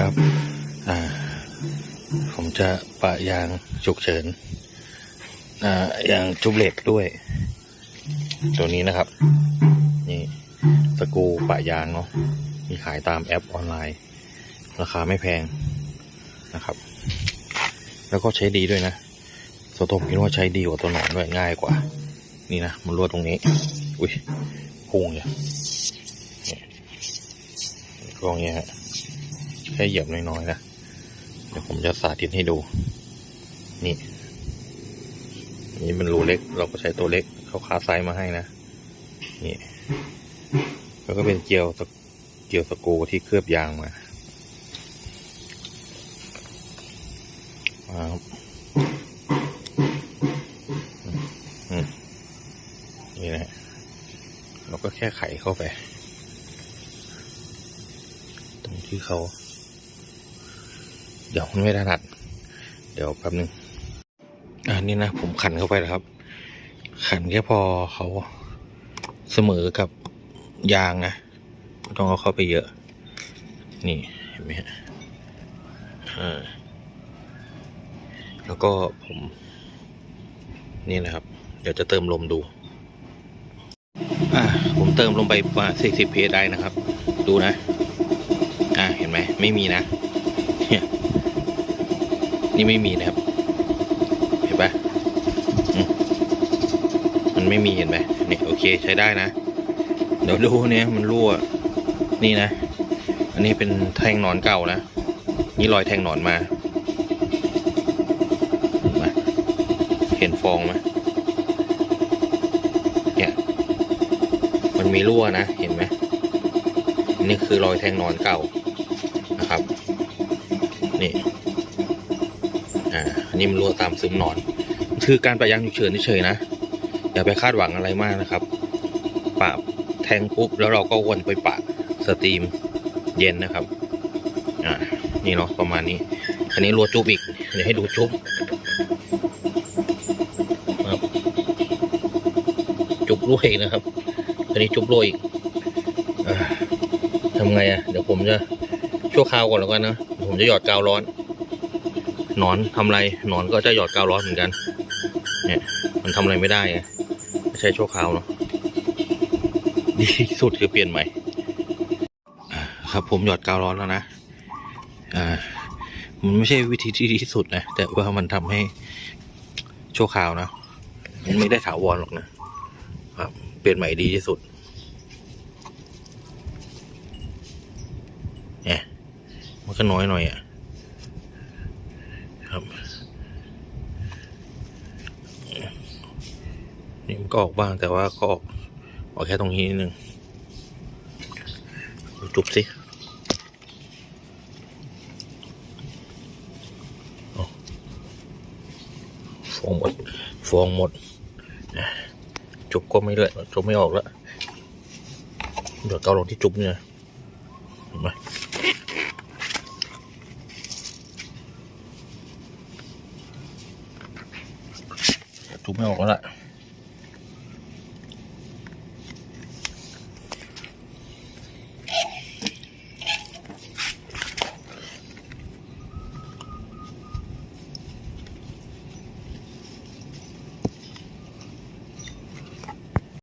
ครับผมจะปะยางฉุกเฉินอ่ายางจุบเหล็กด้วย ตัวนี้นะครับ นี่สกูปะยางเนาะมีขายตามแอปออนไลน์ ราคาไม่แพงนะครับ แล้วก็ใช้ดีด้วยนะโซตมคิดว่าใช้ดีกว่าตัวหนอนด้วยง่ายกว่า นี่นะมันรั่วตรงนี้ อุ้ยพุ่งเนี่ยเนี่ยตรงนี้ฮะ ค่เหยียบน้อยๆนะเดี๋ยวผมจะสาธิตให้ดู นี่ นี่มันรูเล็ก เราก็ใช้ตัวเล็กเขาคาไซส์มาให้นะ นี่ แล้วก็เป็นเกลียวเกลียวสกูที่เคลือบยางมาครับอืมนี่นะเราก็แค่ไขเข้าไป ตรงที่เขา เดี๋ยวมันไม่ถนัด เดี๋ยวแป๊บนึงอันนี้นะผมขันเข้าไปแล้วครับ ขันแค่พอเขาเสมอกับยางนะต้องเอาเข้าไปเยอะ นี่เห็นไหมฮะอ่าแล้วก็ผม นี่นะครับ เดี๋ยวจะเติมลมดู อ่าผมเติมลงไปประมาณ40เพจได้นะครับ ดูนะ อ่าเห็นไหมไม่มีนะเนี่ย นี่ไม่มีนะครับ เห็นปะมมันไม่มีเห็นไหมนี่โอเคใช้ได้นะ เดี๋ยวดูเนี่ยมันรั่ว นี่นะ อันนี้เป็นแทงหนอนเก่านะ นี่รอยแทงหนอนมา เห็นไหมเห็นฟองไหมเนี่ยมันมีรั่วนะ เห็นไหมนี่คือรอยแทงหนอนเก่านะครับ นี่ นี้มันรั่วตามซึมหนอน คือการประยางฉุกเฉินเฉยนะ อย่าไปคาดหวังอะไรมากนะครับปะแทงปุ๊บแล้วเราก็วนไปปะสตรีมเย็นนะครับ อ่า นี่เนาะประมาณนี้ อันนี้รัวจุบอีก เดี๋ยวให้ดูจุบจุบรั่วอีกนะครับ อันนี้จุบรั่วอีกอ่าทำไงอะ่ะ เดี๋ยวผมจะชั่วคราวก่อนแล้วกันนะ ผมจะหยอดกาวร้อน หนอนทำอะไรหนอนก็จะหยอดกาวร้อนเหมือนกัน เนี่ย มันทำอะไรไม่ได้ไงไม่ใช่ชั่วคราวเนาะดีที่สุดคือเปลี่ยนใหม่ครับผมหยอดกาวร้อนแล้วนะอ่ามันไม่ใช่วิธีที่ดีที่สุดนะ แต่ว่ามันทำให้ชั่วคราวนะ มันไม่ได้ถาวรหรอกนะ ครับ เปลี่ยนใหม่ดีที่สุด เนี่ย มันก็น้อยหน่อยอะ ครับนี่มันก็ออกบ้างแต่ว่าก็ออกออกแค่ตรงนี้นิดนึงจุบสิฟองหมดฟองหมด จุบก็ไม่เลยจุบไม่ออกแล้วเดี๋ยวเกาลงที่จุบเนี่ยเห็นไหม 都没有回来。